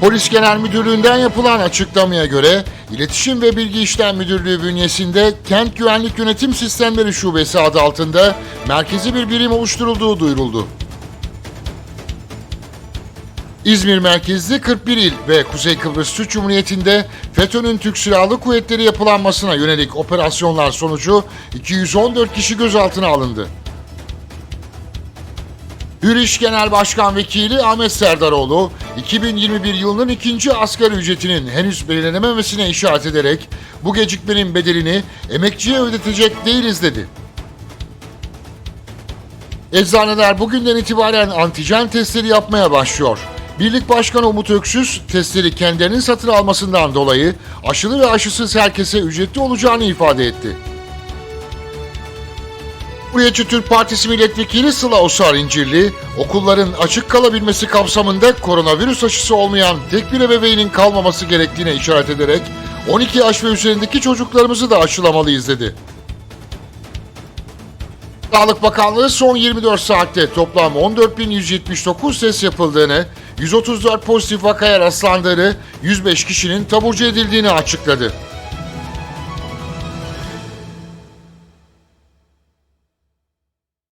Polis Genel Müdürlüğü'nden yapılan açıklamaya göre İletişim ve Bilgi İşlem Müdürlüğü bünyesinde Kent Güvenlik Yönetim Sistemleri Şubesi adı altında merkezi bir birim oluşturulduğu duyuruldu. İzmir merkezli 41 il ve Kuzey Kıbrıs Türk Cumhuriyeti'nde FETÖ'nün Türk Silahlı Kuvvetleri yapılanmasına yönelik operasyonlar sonucu 214 kişi gözaltına alındı. Hürriş Genel Başkan Vekili Ahmet Serdaroğlu, 2021 yılının ikinci asgari ücretinin henüz belirlenememesine işaret ederek bu gecikmenin bedelini emekçiye ödetecek değiliz dedi. Eczaneler bugünden itibaren antijen testleri yapmaya başlıyor. Birlik Başkanı Umut Öksüz, testleri kendilerinin satın almasından dolayı aşılı ve aşısız herkese ücretli olacağını ifade etti. Cumhuriyetçi Türk Partisi Milletvekili Sıla Osar İncirli, okulların açık kalabilmesi kapsamında koronavirüs aşısı olmayan tek bir ebeveynin kalmaması gerektiğine işaret ederek 12 yaş ve üzerindeki çocuklarımızı da aşılamalıyız dedi. Sağlık Bakanlığı son 24 saatte toplam 14.179 test yapıldığını, 134 pozitif vakaya rastlandığını, 105 kişinin taburcu edildiğini açıkladı.